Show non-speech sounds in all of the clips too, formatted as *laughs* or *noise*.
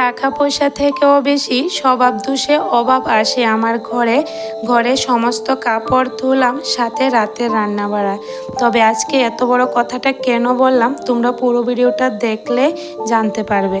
টাকা পয়সা থেকেও বেশি স্বভাব দোষে অভাব আসে আমার ঘরে। ঘরে সমস্ত কাপড় ধুলাম, সাথে রাতে রান্না বাড়া। তবে আজকে এত বড় কথাটা কেন বললাম, তোমরা পুরো ভিডিওটা দেখলে জানতে পারবে।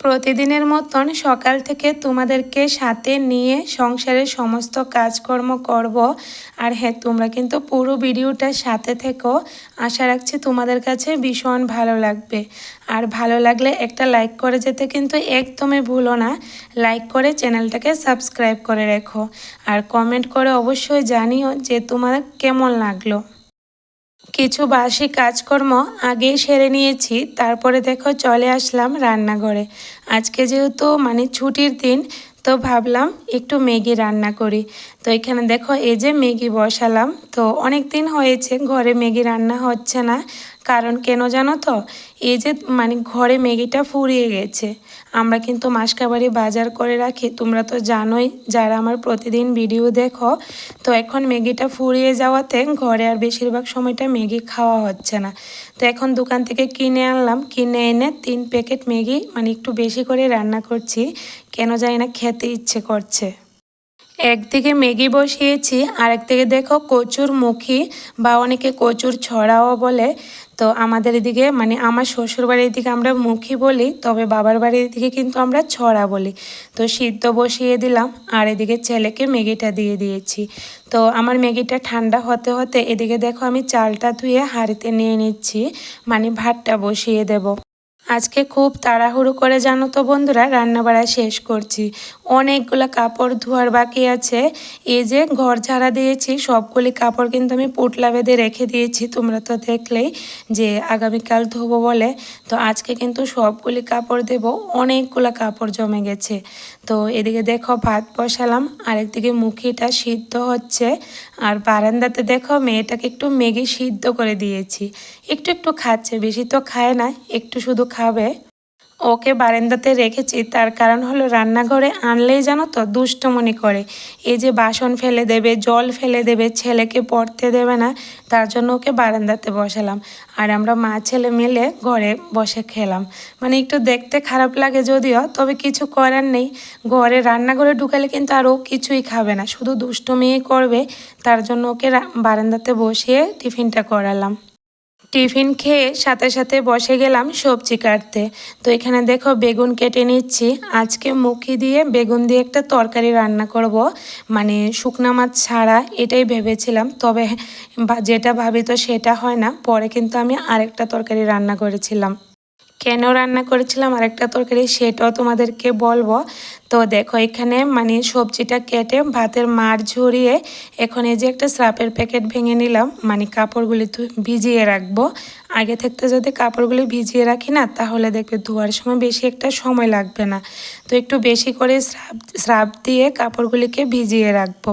প্রতিদিনের মতন সকাল থেকে তোমাদেরকে সাথে নিয়ে সংসারের সমস্ত কাজকর্ম করব। আর হ্যাঁ তোমরা কিন্তু পুরো ভিডিওটার সাথে থেকো। আশা রাখছি তোমাদের কাছে ভীষণ ভালো লাগবে। আর ভালো লাগলে একটা লাইক করে যেতে কিন্তু একদমই ভুলো না। লাইক করে চ্যানেলটাকে সাবস্ক্রাইব করে রেখো। আর কমেন্ট করে অবশ্যই জানিও যে তোমার কেমন লাগল। কিছু বাসি কাজকর্ম আগেই সেরে নিয়েছি, তারপরে দেখো চলে আসলাম রান্নাঘরে। আজকে যেহেতু মানে ছুটির দিন, তো ভাবলাম একটু ম্যাগি রান্না করি। তো এখানে দেখো এই যে ম্যাগি বসালাম, তো অনেক দিন হয়েছে ঘরে ম্যাগি রান্না হচ্ছে না। কারণ কেন জানো তো? এই যে মানে ঘরে ম্যাগিটা ফুরিয়ে গেছে। আমরা কিন্তু মাসকাবারি বাজার করে রাখি। তোমরা তো জানোই, যারা আমার প্রতিদিন ভিডিও দেখো, তো এখন ম্যাগিটা ফুরিয়ে যাওয়াতে ঘরে আর বেশিরভাগ সময়টা ম্যাগি খাওয়া হচ্ছে না। তো এখন দোকান থেকে কিনে আনলাম। কিনে এনে তিন প্যাকেট ম্যাগি মানে একটু বেশি করে রান্না করছি। কেন জানি না খেতে ইচ্ছে করছে। একদিকে ম্যাগি বসিয়েছি আর একদিকে দেখো কচুর মুখী বা অনেকে কচুর ছড়াও বলে। তো আমাদের এদিকে মানে আমার শ্বশুর বাড়ির দিকে আমরা মুখি বলি, তবে বাবার বাড়ির দিকে কিন্তু আমরা ছড়া বলি। তো সিদ্ধ বসিয়ে দিলাম, আর এদিকে ছেলেকে ম্যাগিটা দিয়ে দিয়েছি। তো আমার ম্যাগিটা ঠান্ডা হতে হতে এদিকে দেখো আমি চালটা ধুয়ে হাঁড়িতে নিয়ে নিচ্ছি মানে ভাতটা বসিয়ে দেবো। আজকে খুব তাড়াহুড়ো করে জানো তো বন্ধুরা, রান্নাবাড়া শেষ করছি। অনেকগুলো কাপড় ধোয়ার বাকি আছে। এই যে ঘর ঝাড়া দিয়েছি, সবগুলি কাপড় কিন্তু আমি পুটলা বেঁধে রেখে দিয়েছি। তোমরা তো দেখলেই যে আগামীকাল ধোবো বলে। তো আজকে কিন্তু সবগুলি কাপড় দেব, অনেকগুলো কাপড় জমে গেছে। তো এদিকে দেখো ভাত বসালাম, আরেকদিকে মুখিটা সিদ্ধ হচ্ছে। আর বারান্দাতে দেখো মেয়েটাকে একটু মেঘে সিদ্ধ করে দিয়েছি। একটু একটু খাচ্ছে, বেশি তো খায় না, একটু শুধু খাবে। ওকে বারান্দাতে রেখেছি, তার কারণ হলো রান্নাঘরে আনলেই জানো তো দুষ্টমনি করে। এই যে বাসন ফেলে দেবে, জল ফেলে দেবে, ছেলেকে পড়তে দেবে না, তার জন্য ওকে বারান্দাতে বসালাম। আর আমরা মা ছেলে মিলে ঘরে বসে খেলাম। মানে একটু দেখতে খারাপ লাগে যদিও, তবে কিছু করার নেই। ঘরে রান্নাঘরে ঢুকালে কিন্তু আর ও কিছুই খাবে না, শুধু দুষ্টমিই করবে। তার জন্য ওকে বারান্দাতে বসিয়ে টিফিনটা করালাম। টিফিন খেয়ে সাথে সাথে বসে গেলাম সবজি কাটতে। তো এখানে দেখো বেগুন কেটে নিচ্ছি। আজকে মুখি দিয়ে বেগুন দিয়ে একটা তরকারি রান্না করব। মানে শুকনা মাছ ছাড়া এটাই ভেবেছিলাম। তবে যেটা ভাবি তো সেটা হয় না। পরে কিন্তু আমি আরেকটা তরকারি রান্না করেছিলাম। কেন রান্না করেছিলাম, আরেকটা তরকারি সেটাও তোমাদেরকে বলব। তো দেখো এখানে মানে সবজিটা কেটে ভাতের মার ঝরিয়ে এখন এই যে একটা স্রাপের প্যাকেট ভেঙে নিলাম মানে কাপড়গুলি ভিজিয়ে রাখব। আগে থাকতে যদি কাপড়গুলি ভিজিয়ে রাখি না, তাহলে দেখবে ধোয়ার সময় বেশি একটা সময় লাগবে না। তো একটু বেশি করে স্রাপ স্রাপ দিয়ে কাপড়গুলিকে ভিজিয়ে রাখব।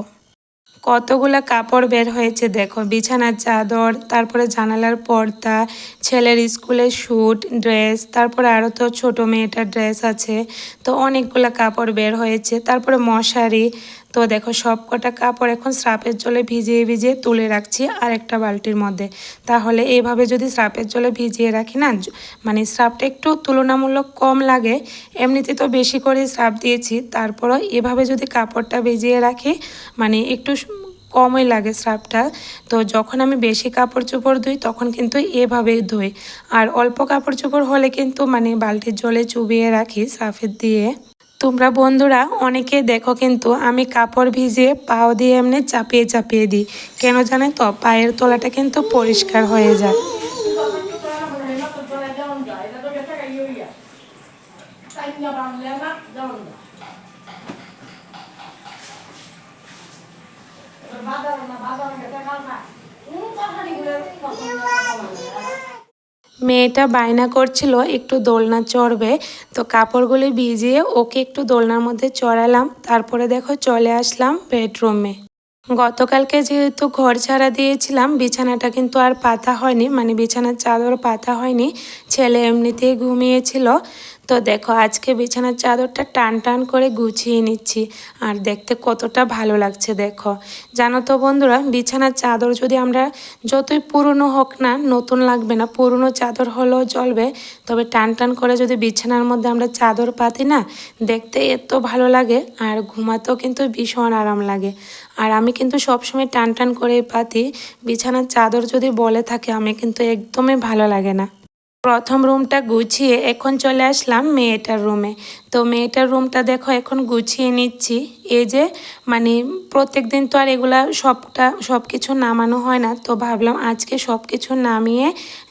কতগুলো কাপড় বের হয়েছে দেখো। বিছানার চাদর, তারপরে জানালার পর্দা, ছেলের স্কুলের শ্যুট ড্রেস তারপরে আরও তো ছোটো মেয়েটার ড্রেস আছে। তো অনেকগুলো কাপড় বের হয়েছে। তারপরে মশারি তো দেখো সব কটা কাপড় এখন স্রাপের জলে ভিজিয়ে ভিজিয়ে তুলে রাখছি আর একটা বালতির মধ্যে। তাহলে এইভাবে যদি স্রাপের জলে ভিজিয়ে রাখি না মানে স্রাপটা একটু তুলনামূলক কম লাগে, এমনিতে তো বেশি করে স্রাপ দিয়েছি, তারপরও এভাবে যদি কাপড়টা ভিজিয়ে রাখি মানে একটু কমই লাগে স্রাপটা। তো যখন আমি বেশি কাপড় চোপড় ধুই, তখন কিন্তু এভাবেই ধুই। আর অল্প কাপড় চোপড় হলে কিন্তু মানে বালতির জলে চুবিয়ে রাখি সাফের দিয়ে। তোমরা বন্ধুরা, অনেকে দেখো কিন্তু আমি কাপড় ভিজিয়ে পাও দিয়ে এমনি চাপিয়ে চাপিয়ে দিই। কেন জানে তো? পায়ের তলাটা কিন্তু পরিষ্কার হয়ে যায়। মেয়েটা বায়না করছিল, একটু দোলনা চড়বে। তো কাপড়গুলি ভিজিয়ে ওকে একটু দোলনার মধ্যে চড়ালাম। তারপরে দেখো চলে আসলাম বেডরুমে গতকালকে যেহেতু ঘর ছাড়া দিয়েছিলাম, বিছানাটা কিন্তু আর পাতা হয়নি মানে বিছানার চাদর পাতা হয়নি, ছেলে এমনিতেই ঘুমিয়েছিল। তো দেখো, আজকে বিছানার চাদরটা টান টান করে গুছিয়ে নিচ্ছি, আর দেখতে কতটা ভালো লাগছে দেখো। জানো তো বন্ধুরা, বিছানার চাদর যদি আমরা যতই পুরনো হোক না, নতুন লাগবে না, পুরনো চাদর হলেও চলবে তবে টান টান করে যদি বিছানার মধ্যে আমরা চাদর পাতি না, দেখতে এত ভালো লাগে, আর ঘুমাতেও কিন্তু ভীষণ আরাম লাগে। আর আমি কিন্তু সবসময় টান টান করে পাতি বিছানার চাদর যদি বলে থাকে, আমি কিন্তু একদমই ভালো লাগে না। প্রথম রুমটা গুছিয়ে এখন চলে আসলাম মেয়েটার রুমে তো মেয়েটার রুমটা দেখো, এখন গুছিয়ে নিচ্ছি। এই যে মানে প্রত্যেক দিন তো আর এগুলা সবটা সব কিছু নামানো হয় না। তো ভাবলাম আজকে সব কিছু নামিয়ে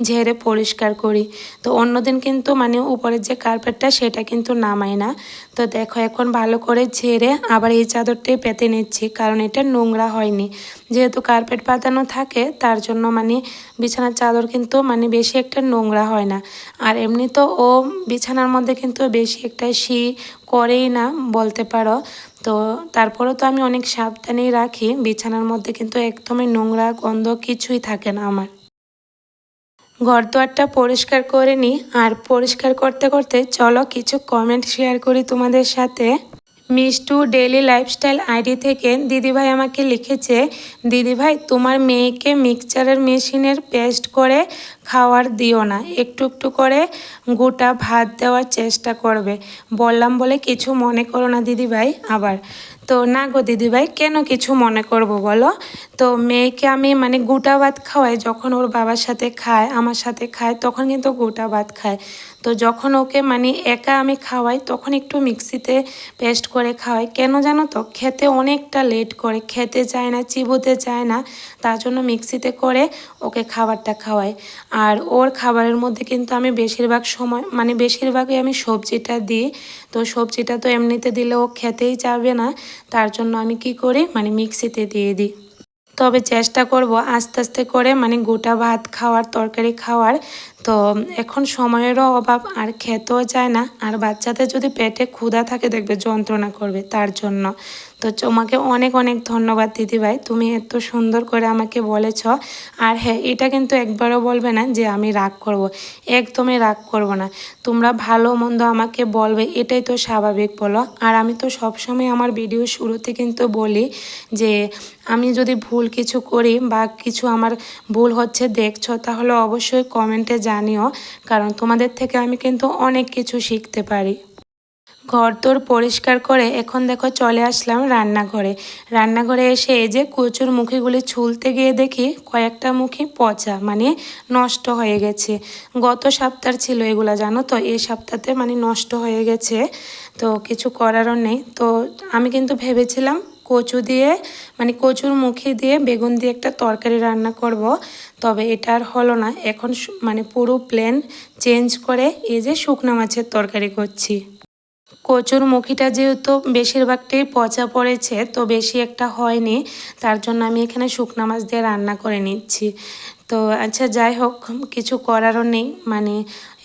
ঝেড়ে পরিষ্কার করি। তো অন্যদিন কিন্তু মানে উপরের যে কার্পেটটা সেটা কিন্তু নামাই না। তো দেখো, এখন ভালো করে ঝেড়ে আবার এই চাদরটাই পেতে নিচ্ছি, কারণ এটা নোংরা হয়নি। যেহেতু কার্পেট পাতানো থাকে, তার জন্য মানে বিছানার চাদর কিন্তু মানে বেশি একটা নোংরা হয় না। আর এমনি তো ও বিছানার মধ্যে কিন্তু বেশি একটা শি করেই না বলতে পারো। তো তারপরেও তো আমি অনেক সাবধানেই রাখি। বিছানার মধ্যে কিন্তু একদমই নোংরা গন্ধ কিছুই থাকে না আমার। ঘর দুয়ারটা পরিষ্কার করে নিই আর পরিষ্কার করতে করতে চলো কিছু কমেন্ট শেয়ার করি তোমাদের সাথে। মিষ্টু ডেলি লাইফস্টাইল আইডি থেকে দিদিভাই আমাকে লিখেছে, দিদিভাই, তোমার মেয়েকে মিক্সচারের মেশিনের পেস্ট করে খাওয়ার দিও না। একটু একটু করে গোটা ভাত দেওয়ার চেষ্টা করবে। বললাম বলে কিছু মনে করো না দিদিভাই আবার। তো না গো দিদিভাই, কেন কিছু মনে করব বলো? তো মেয়েকে আমি মানে গোটা ভাত খাওয়াই, যখন ওর বাবার সাথে খায়, আমার সাথে খায়, তখন কিন্তু গোটা ভাত খায়। তো যখন ওকে মানে একা আমি খাওয়াই, তখন একটু মিক্সিতে পেস্ট করে খাওয়াই। কেন জানো তো? খেতে অনেকটা লেট করে, খেতে চায় না, চিবোতে চায় না, তার জন্য মিক্সিতে করে ওকে খাবারটা খাওয়াই। আর ওর খাবারের মধ্যে কিন্তু আমি বেশিরভাগ সময় মানে বেশিরভাগই আমি সবজিটা দিই। তো সবজিটা তো এমনিতে দিলে ও খেতেই চাবে না। তার জন্য আমি কি করি? মানে মিক্সিতে দিয়ে দিই। তবে চেষ্টা করব আস্তে আস্তে করে মানে গোটা ভাত খাওয়ার, তরকারি খাওয়ার। তো এখন সময়েরও অভাব, আর খেতেও যায় না। আর বাচ্চাদের যদি পেটে ক্ষুধা থাকে, দেখবে যন্ত্রণা করবে তার জন্য। তো তোমাকে অনেক অনেক ধন্যবাদ দিদিভাই তুমি এত সুন্দর করে আমাকে বলেছ। আর হ্যাঁ এটা কিন্তু একবারও বলবে না যে আমি রাগ করব। একদমই রাগ করব না। তোমরা ভালো মন্দ আমাকে বলবে, এটাই তো স্বাভাবিক বলো। আর আমি তো সবসময় আমার ভিডিও শুরুতে কিন্তু বলি যে, আমি যদি ভুল কিছু করি বা কিছু আমার ভুল হচ্ছে দেখছ, তাহলে অবশ্যই কমেন্টে জানিও। কারণ তোমাদের থেকে আমি কিন্তু অনেক কিছু শিখতে পারি। ঘর তোর পরিষ্কার করে এখন দেখো চলে আসলাম রান্নাঘরে। রান্নাঘরে এসে এই যে কচুর মুখিগুলি ছুলতে গিয়ে দেখি কয়েকটা মুখি পচা মানে নষ্ট হয়ে গেছে। গত সপ্তাহ ছিল এগুলা, জানো তো? এই সপ্তাহতে মানে নষ্ট হয়ে গেছে, তো কিছু করারও নেই। তো আমি কিন্তু ভেবেছিলাম কচু দিয়ে মানে কচুর মুখি দিয়ে বেগুন দিয়ে একটা তরকারি রান্না করব, তবে এটা আর হলো না। এখন মানে পুরো প্লেন চেঞ্জ করে এই যে শুকনো মাছের তরকারি করছি। কচুর মুখিটা যেহেতু বেশিরভাগটাই পচা পড়েছে, তো বেশি একটা হয়নি। তার জন্য আমি এখানে শুকনা মাছ দিয়ে রান্না করে নিচ্ছি। তো আচ্ছা যাই হোক, কিছু করারও নেই। মানে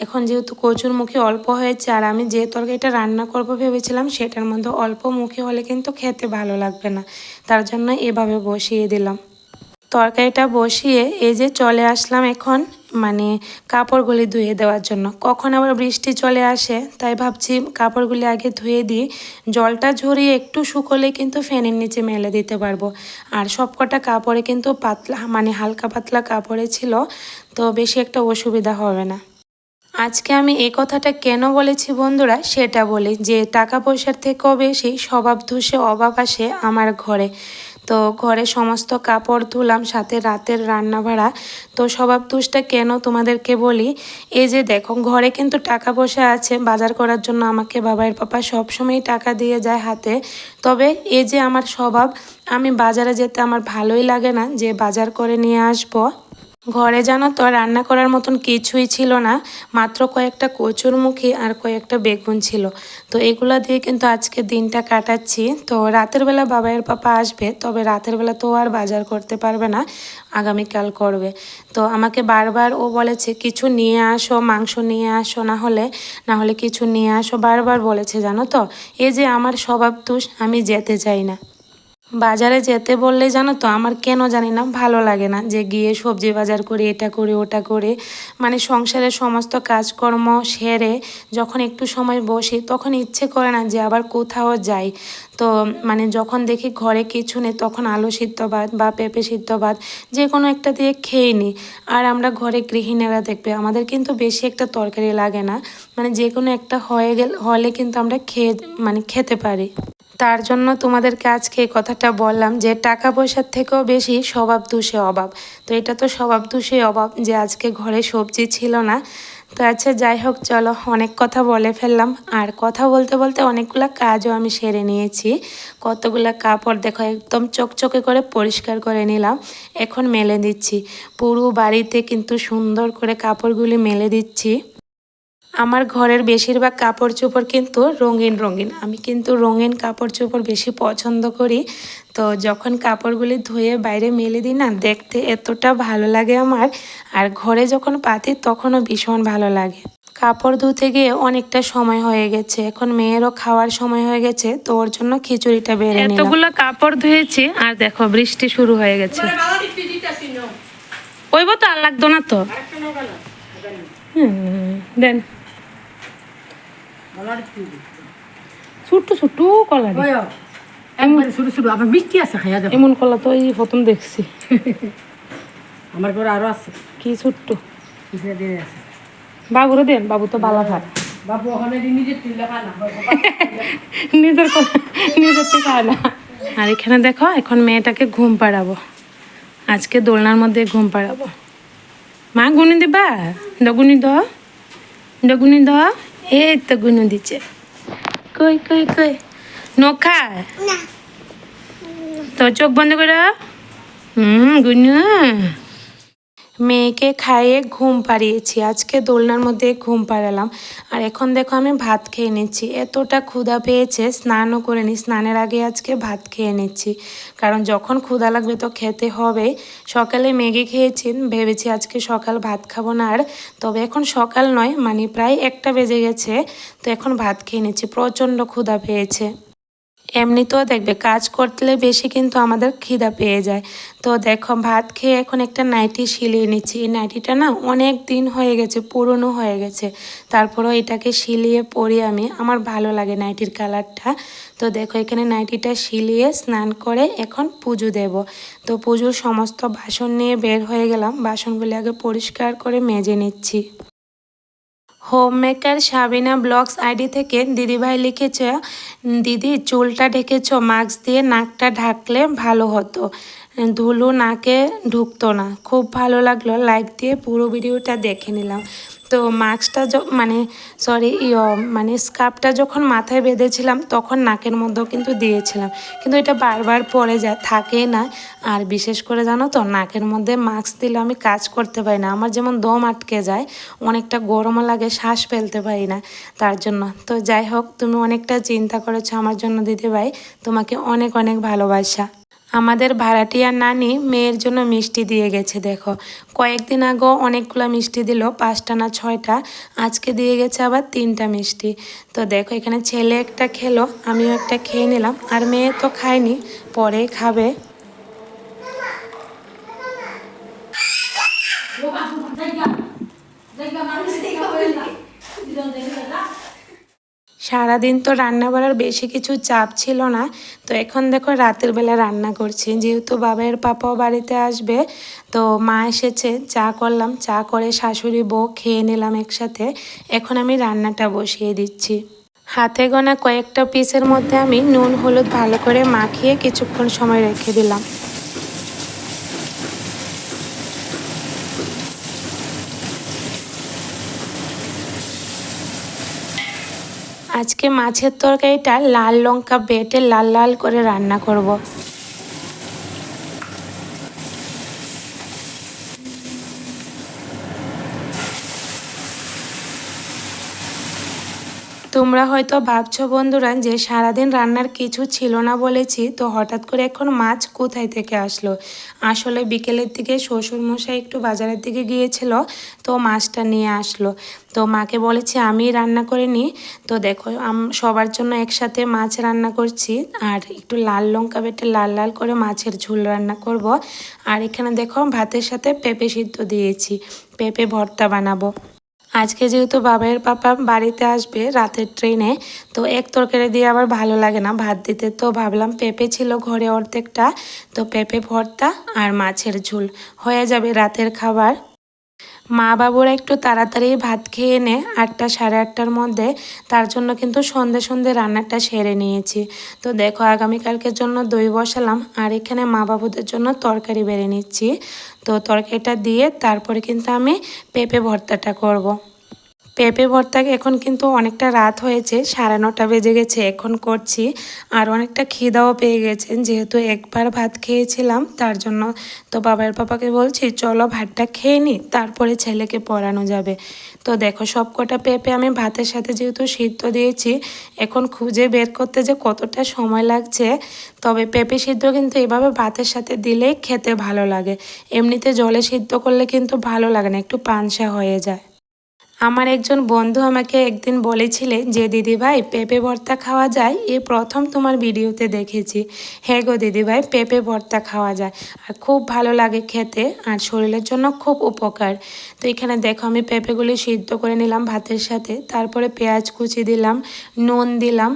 এখন যেহেতু কচুর মুখে অল্প হয়েছে, আর আমি যে তরকারিটা রান্না করব ভেবেছিলাম, সেটার মধ্যে অল্প মুখে হলে কিন্তু খেতে ভালো লাগবে না। তার জন্য এভাবে বসিয়ে দিলাম। তরকারিটা বসিয়ে এই যে চলে আসলাম এখন মানে কাপড়গুলি ধুয়ে দেওয়ার জন্য। কখন আবার বৃষ্টি চলে আসে, তাই ভাবছি কাপড়গুলি আগে ধুয়ে দিই। জলটা ঝরিয়ে একটু শুকোলে কিন্তু ফ্যানের নিচে মেলে দিতে পারব। আর সবকটা কাপড়ে কিন্তু পাতলা মানে হালকা পাতলা কাপড়ে ছিল, তো বেশি একটা অসুবিধা হবে না। আজকে আমি এই কথাটা কেন বলেছি বন্ধুরা, সেটা বলি যে টাকা পয়সার থেকেও বেশি স্বভাব ধসে অভাব আসে আমার ঘরে। তো ঘরে সমস্ত কাপড় ধুলাম, সাথে রাতের রান্না ভাড়া তো স্বভাব তুষটা কেন তোমাদেরকে বলি, এই যে দেখো, ঘরে কিন্তু টাকা পয়সা আছে, বাজার করার জন্য আমাকে বাবার পাপা সবসময় টাকা দিয়ে যায় হাতে। তবে এই যে আমার স্বভাব, আমি বাজারে যেতে আমার ভালোই লাগে না, যে বাজার করে নিয়ে আসব। ঘরে জানো তো রান্না করার মতন কিছুই ছিল না, মাত্র কয়েকটা কচুর মুখী আর কয়েকটা বেগুন ছিল। তো এগুলো দিয়ে কিন্তু আজকে দিনটা কাটাচ্ছি। তো রাতের বেলা বাবাইয়ের পাপা আসবে, তবে রাতের বেলা তো আর বাজার করতে পারবে না, আগামীকাল করবে। তো আমাকে বারবার ও বলেছে, কিছু নিয়ে আসো, মাংস নিয়ে আসো না হলে না হলে কিছু নিয়ে আসো। বারবার বলেছে, জানো তো? এই যে আমার স্বভাব তুষ আমি যেতে চাই না। বাজারে যেতে বললে জানো তো, আমার কেন জানি না ভালো লাগে না যে গিয়ে সবজি বাজার করে, এটা করে, ওটা করে। মানে সংসারের সমস্ত কাজকর্ম সেরে যখন একটু সময় বসি, তখন ইচ্ছে করে না যে আবার কোথাও যাই। তো মানে যখন দেখি ঘরে কিছু নেই, তখন আলু সিদ্ধ ভাত বা পেঁপে সিদ্ধ ভাত যে কোনো একটা দিয়ে খেয়ে নিই। আর আমরা ঘরে গৃহিণীরা দেখবে, আমাদের কিন্তু বেশি একটা তরকারি লাগে না। মানে যে কোনো একটা হয়ে গেলে, হলে কিন্তু আমরা খেয়ে মানে খেতে পারি। তার জন্য তোমাদেরকে আজকে এই কথাটা বললাম যে টাকা পয়সার থেকেও বেশি স্বভাব দোষে অভাব। তো এটা তো স্বভাব দোষে অভাব যে আজকে ঘরে সবজি ছিল না। তো আচ্ছা যাই হোক, চলো অনেক কথা বলে ফেললাম। আর কথা বলতে বলতে অনেকগুলো কাজও আমি সেরে নিয়েছি। কতগুলো কাপড় দেখো, একদম চকচকে করে পরিষ্কার করে নিলাম। এখন মেলে দিচ্ছি। পুরো বাড়িতে কিন্তু সুন্দর করে কাপড়গুলি মেলে দিচ্ছি। আমার ঘরের বেশিরভাগ কাপড় চোপড় কিন্তু রঙিন রঙিন। আমি কিন্তু রঙিন কাপড় চোপড় বেশি পছন্দ করি। তো যখন কাপড়গুলি ধুয়ে বাইরে মেলে দিই না দেখতে এতটা ভালো লাগে আমার। আর ঘরে যখন পাতি তখনও ভীষণ ভালো লাগে। কাপড় ধুতে গিয়ে অনেকটা সময় হয়ে গেছে। এখন মেয়েরও খাওয়ার সময় হয়ে গেছে তো ওর জন্য খিচুড়িটা বেড়ে এতগুলো কাপড় ধুয়েছি আর দেখো বৃষ্টি শুরু হয়ে গেছে। ওইব তো আর লাগতো না তো। হুম, দেন। ছোট্ট ছোট্ট কলা মিষ্টি আছে খাইয়া যাবে এমন কলা তো এই প্রথম দেখছি। *laughs* আমার ঘরে আরও আছে। কি ছোট্ট। বাবুরে দেন বাবু তো বালা খায় *laughs* বাবু ওখানে নিজের তুলে খায় না *laughs* নিজের কলা নিজের তো খায় না। আর এখানে দেখো এখন মেয়েটাকে ঘুম পাড়াবো। আজকে দোলনার মধ্যে ঘুম পাড়াবো। মা গুনি দিবা? ডগুনি দ? ডগুনি দ? এই তো গুনু দিচ্ছে। কই কই কই? নখা? তো চোখ বন্ধ করে। হুম গুনু। মেয়েকে খাইয়ে ঘুম পাড়িয়েছি। আজকে দোলনার মধ্যে ঘুম পাড়ালাম। আর এখন দেখো আমি ভাত খেয়ে নিচ্ছি। এতটা ক্ষুধা পেয়েছে, স্নানও করে নি স্নানের আগে আজকে ভাত খেয়ে নিচ্ছি। কারণ যখন ক্ষুধা লাগবে তো খেতে হবে। সকালে ম্যাগি খেয়েছি, ভেবেছি আজকে সকাল ভাত খাব না আর। তবে এখন সকাল নয় মানে প্রায় একটা বেজে গেছে। তো এখন ভাত খেয়ে নিচ্ছি। প্রচণ্ড ক্ষুধা পেয়েছে। এমনিতেও দেখবে কাজ করলে বেশি কিন্তু আমাদের খিদা পেয়ে যায়। তো দেখো, ভাত খেয়ে এখন একটা নাইটি শিলিয়ে নিচ্ছি। এই নাইটিটা না অনেক দিন হয়ে গেছে, পুরনো হয়ে গেছে। তারপরেও এটাকে শিলিয়ে পরি আমি, আমার ভালো লাগে নাইটির কালারটা। তো দেখো, এখানে নাইটিটা শিলিয়ে স্নান করে এখন পুজো দেব। তো পুজোর সমস্ত বাসন নিয়ে বের হয়ে গেলাম। বাসনগুলি আগে পরিষ্কার করে মেজে নিচ্ছি। Home maker Sabina blogs ID থেকে দিদিভাই লিখেছে, দিদি, চুলটা ঢেকেছ, মাস্ক দিয়ে নাকটা ঢাকলে ভালো হতো। ধুলো নাকে ঢুকতো না। খুব ভালো লাগল। লাইক দিয়ে পুরো ভিডিওটা দেখে নিলাম। তো মাস্কটা মানে সরি মানে স্কার্ফটা যখন মাথায় বেঁধেছিলাম তখন নাকের মধ্যেও কিন্তু দিয়েছিলাম। কিন্তু এটা বারবার পরে যায়, থাকে না। আর বিশেষ করে জানো তো, নাকের মধ্যে মাস্ক দিলে আমি কাজ করতে পারি না। আমার যেমন দম আটকে যায়, অনেকটা গরমও লাগে, শ্বাস ফেলতে পারি না তার জন্য। তো যাই হোক, তুমি অনেকটা চিন্তা করেছ আমার জন্য দিদি ভাই তোমাকে অনেক অনেক ভালোবাসা। আমাদের ভাড়াটিয়ার নানি মেয়ের জন্য মিষ্টি দিয়ে গেছে দেখো কয়েকদিন আগেও অনেকগুলো মিষ্টি দিল পাঁচটা না ছয়টা আজকে দিয়ে গেছে আবার তিনটা মিষ্টি তো দেখো এখানে ছেলে একটা খেলো আমিও একটা খেয়ে নিলাম আর মেয়ে তো খায়নি পরে খাবে সারাদিন তো রান্না করার বেশি কিছু চাপ ছিল না। তো এখন দেখো রাতের বেলা রান্না করছি। যেহেতু বাবার পাপাও বাড়িতে আসবে, তো মা এসেছে, চা করলাম। চা করে শাশুড়ি বউ খেয়ে নিলাম একসাথে। এখন আমি রান্নাটা বসিয়ে দিচ্ছি। হাতে গোনা কয়েকটা পিসের মধ্যে আমি নুন, হলুদ ভালো করে মাখিয়ে কিছুক্ষণ সময় রেখে দিলাম। আজকে মাছের তরকারিটা লাল লঙ্কা বেটে লাল লাল করে রান্না করব। তোমরা হয়তো ভাবছ বন্ধুরা যে সারাদিন রান্নার কিছু ছিল না বলেছি, তো হঠাৎ করে এখন মাছ কোথায় থেকে আসলো? আসলে বিকেলের দিকে শ্বশুরমশাই একটু বাজারের দিকে গিয়েছিল, তো মাছটা নিয়ে আসলো। তো মাকে বলেছি, আমি রান্না করে নিই। তো দেখো সবার জন্য একসাথে মাছ রান্না করছি, আর একটু লাল লঙ্কা বেটে লাল লাল করে মাছের ঝোল রান্না করব। আর এখানে দেখো, ভাতের সাথে পেঁপে সিদ্ধ দিয়েছি। পেঁপে ভর্তা বানাবো। আজকে যেহেতু বাবার পাপা বাড়িতে আসবে রাতের ট্রেনে তো এক তরকারি দিয়ে আবার ভালো লাগে না। ভাত দিতে তো ভাবলাম পেঁপে ছিল ঘরে অর্ধেকটা, তো পেঁপে ভর্তা আর মাছের ঝোল। হয়ে যাবে রাতের খাবার। মা বাবুরা একটু তাড়াতাড়ি ভাত খেয়ে এনে আটটা সাড়ে আটটার মধ্যে। তার জন্য কিন্তু সন্ধে সন্ধে রান্নাটা সেরে নিয়েছি। তো দেখো, আগামীকালকের জন্য দই বসালাম, আর এখানে মা বাবুদের জন্য তরকারি বেড়ে নিচ্ছি। তো তরকারিটা দিয়ে তারপরে কিন্তু আমি পেঁপে ভর্তাটা করব। পেঁপে ভর্তা এখন কিন্তু অনেকটা রাত হয়েছে, সাড়ে নটা বেজে গেছে, এখন করছি। আর অনেকটা খিদাও পেয়ে গেছে, যেহেতু একবার ভাত খেয়েছিলাম, তার জন্য তো বাবার পাপাকে বলছি, চলো ভাতটা খেয়ে নিই তারপরে ছেলেকে পড়ানো যাবে। তো দেখো সব কটা পেঁপে আমি ভাতের সাথে যেহেতু সিদ্ধ দিয়েছি, এখন খুঁজে বের করতে যে কতটা সময় লাগছে। তবে পেঁপে সিদ্ধ কিন্তু এভাবে ভাতের সাথে দিলেই খেতে ভালো লাগে। এমনিতে জলে সিদ্ধ করলে কিন্তু ভালো লাগে না, একটু পানসা হয়ে যায়। আমার একজন বন্ধু আমাকে একদিন বলেছিলে যে দিদি ভাই পেঁপে ভর্তা খাওয়া যায়? এ প্রথম তোমার ভিডিওতে দেখেছি। হ্যাঁ গো দিদি ভাই পেঁপে ভর্তা খাওয়া যায়। আর খুব ভালো লাগে খেতে আর শরীরের জন্য খুব উপকার। তো এখানে দেখো, আমি পেঁপেগুলি সিদ্ধ করে নিলাম ভাতের সাথে। তারপরে পেঁয়াজ কুচি দিলাম, নুন দিলাম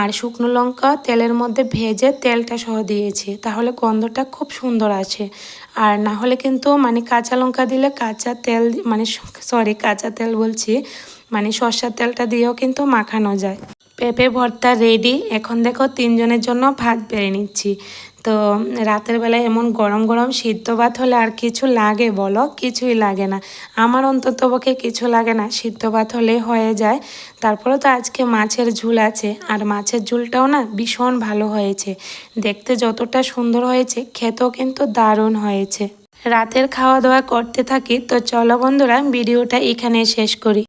আর শুকনো লঙ্কা তেলের মধ্যে ভেজে তেলটা সহ দিয়েছি। তাহলে গন্ধটা খুব সুন্দর আছে আর না হলে কিন্তু মানে কাঁচা লঙ্কা দিলে কাঁচা তেল মানে সরি কাঁচা তেল বলছি মানে সর্ষার তেলটা দিয়েও কিন্তু মাখানো যায়। পেঁপে ভর্তা রেডি এখন দেখো তিনজনের জন্য ভাত বেড়ে নিচ্ছি। তো রাতের বেলায় এমন গরম গরম সিদ্ধ ভাত হলে আর কিছু লাগে বলো? কিছুই লাগে না। আমার অন্তত পক্ষে কিছু লাগে না। সিদ্ধ ভাত হলে হয়ে যায়। তারপরে তো আজকে মাছের ঝুল আছে। আর মাছের ঝুলটাও না ভীষণ ভালো হয়েছে। দেখতে যতটা সুন্দর হয়েছে, খেতেও কিন্তু দারুণ হয়েছে। রাতের খাওয়া দাওয়া করতে থাকি, তো চলো বন্ধুরা, ভিডিওটা এখানে শেষ করি।